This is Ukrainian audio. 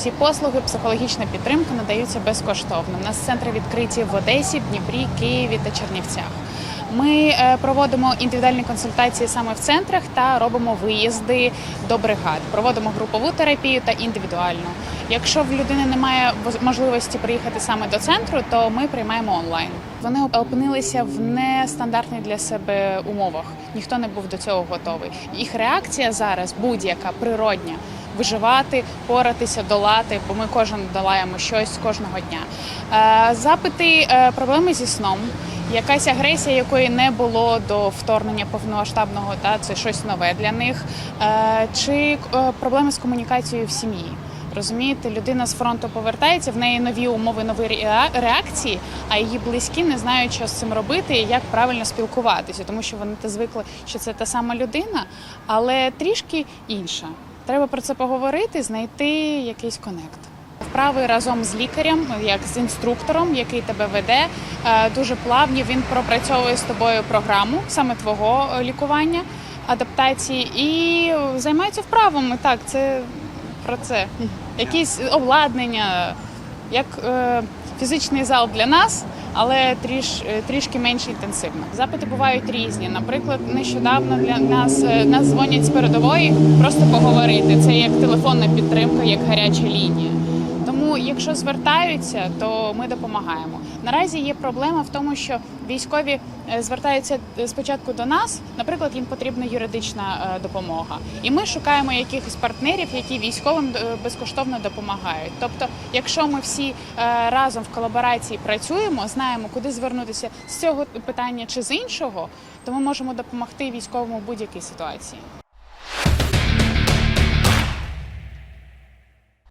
Всі послуги, психологічна підтримка надаються безкоштовно. У нас центри відкриті в Одесі, Дніпрі, Києві та Чернівцях. Ми е, проводимо індивідуальні консультації саме в центрах та робимо виїзди до бригад. Проводимо групову терапію та індивідуальну. Якщо в людини немає можливості приїхати саме до центру, то ми приймаємо онлайн. Вони опинилися в нестандартних для себе умовах. Ніхто не був до цього готовий. Їх реакція зараз будь-яка природня. Виживати, поратися, долати, бо ми кожен долаємо щось кожного дня. Е, запити, е, проблеми зі сном, якась агресія, якої не було до вторгнення повномасштабного, та це щось нове для них, е, чи проблеми з комунікацією в сім'ї. Розумієте, людина з фронту повертається, в неї нові умови, нові реакції, а її близькі не знають, що з цим робити і як правильно спілкуватися, тому що вони звикли, що це та сама людина, але трішки інша. Треба про це поговорити, знайти якийсь конект. Вправи разом з лікарем, як з інструктором, який тебе веде, е, дуже плавні. Він пропрацьовує з тобою програму саме твого е, лікування, адаптації і займається вправами. Так, це про це. Якісь обладнання, як е, фізичний зал для нас, але тріш, е, трішки менш інтенсивно. Запити бувають різні. Наприклад, нещодавно для нас е, нас дзвонять з передової просто поговорити. Це як телефонна підтримка, як гаряча лінія. Тому, якщо звертаються, то ми допомагаємо. Наразі є проблема в тому, що військові е, звертаються е, спочатку до нас. Наприклад, їм потрібна юридична е, допомога, і ми шукаємо якихось партнерів, які військовим безкоштовно допомагають. Тобто, якщо ми всі разом в колаборації працюємо, знаємо, куди звернутися з цього питання чи з іншого, то ми можемо допомогти військовому в будь-якій ситуації.